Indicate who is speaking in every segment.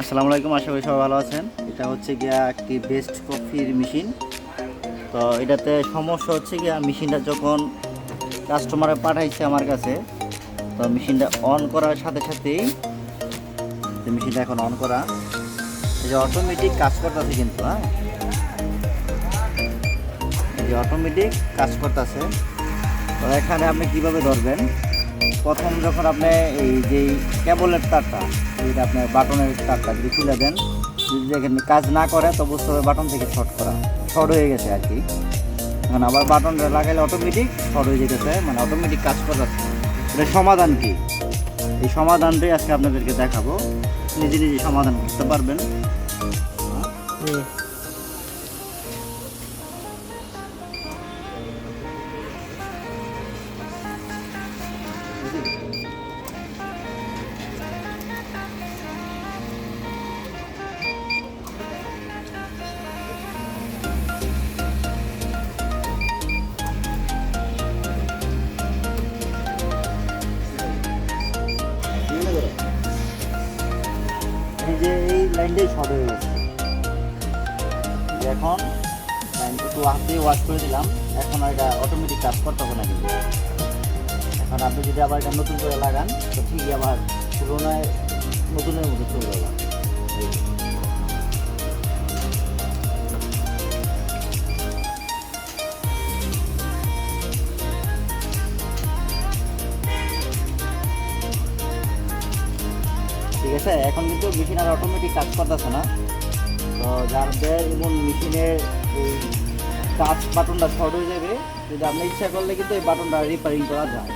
Speaker 1: আসসালামু আলাইকুম, আশা করি সবাই ভালো আছেন। এটা হচ্ছে গিয়া একটি বেস্ট কফির মেশিন তো এটাতে সমস্যা হচ্ছে গিয়া মেশিনটা যখন কাস্টমারে পাঠাইছে আমার কাছে, তো মেশিনটা অন করার সাথে সাথেই মেশিনটা এখন অন করা, এই যে অটোমেটিক কাজ করতেছে কিন্তু হ্যাঁ? এই যে অটোমেটিক কাজ করতেছে। তো এখানে আপনি কীভাবে ধরবেন? প্রথম যখন আপনি এই যে কেবলের তারটা যেটা আপনার বাটনের তারটা যদি তুলে দেন, যদি দেখেন কাজ না করে, তো বুঝতে হবে বাটন থেকে শর্ট করা, শর্ট হয়ে গেছে আর কি। এখন আবার বাটনটা লাগাইলে অটোমেটিক শর্ট হয়ে যেতেছে মানে অটোমেটিক কাজ করাচ্ছে এটা সমাধান কি? এই সমাধানটাই আজকে আপনাদেরকে দেখাবো। নিজে নিজে সমাধান করতে পারবেন। লাইনটাই শর্ট গেছে। এখন লাইনটা একটু হাত দিয়ে ওয়াশ করে দিলাম। এখন এটা অটোমেটিক কাজ করতে হবে না কিন্তু। এখন আপনি যদি আবার এটা নতুন করে লাগান, তো ঠিকই আবার পুরোনায় নতুনের মতো চলে যাবে। ঠিক আছে? এখন কিন্তু মেশিন আর অটোমেটিক কাজ করতেছে না। তো যাদের যেমন মেশিনের এই টাচ বাটনটা শর্ট হয়ে যাবে। যদি আপনি ইচ্ছা করলে কিন্তু এই বাটনটা রিপেয়ারিং করা যায়।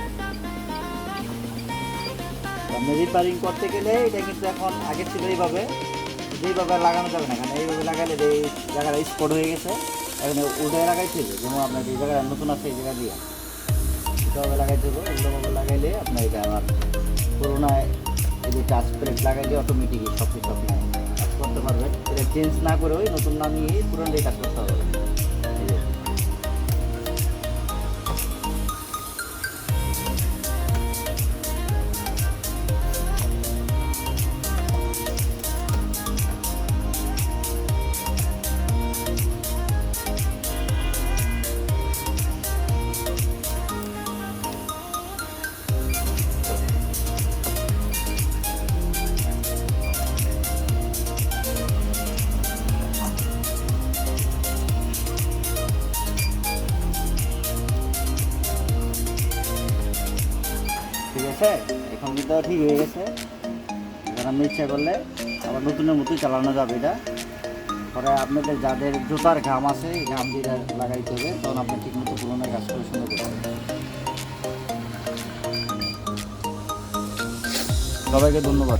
Speaker 1: আপনি রিপেয়ারিং করতে গেলে এটা কিন্তু এখন আগে ছিল এইভাবে। যেইভাবে লাগানো যাবে না। কারণ এইভাবে লাগালে এই জায়গাটা স্পট হয়ে গেছে, এখানে উল্টে লাগাইতে হবে। যেমন আপনার এই জায়গাটা নতুন আছে, এই জায়গা দিয়ে। লাগাইতে হবে। এগুলোভাবে লাগাইলে আপনার এটা আমার পুরোনায় এই যে টাচ প্লেট লাগাইলে অটোমেটিকই সব কিছু আপনি করতে পারবেন। এটা চেঞ্জ না করে ওই নতুন নামিয়ে পুরোটাই কাজ করতে হবে। ঠিক আছে? এখন কিন্তু ঠিক হয়ে গেছে। এখন আপনি ইচ্ছা করলে আবার নতুনের মতোই চালানো যাবে এটা। পরে আপনাদের যাদের জুতার ঘাম আছে, এই ঘাম দিয়ে লাগাইতে হবে। তখন আপনি ঠিক মতো পুরোনো কাজ করে করতে সবাইকে ধন্যবাদ।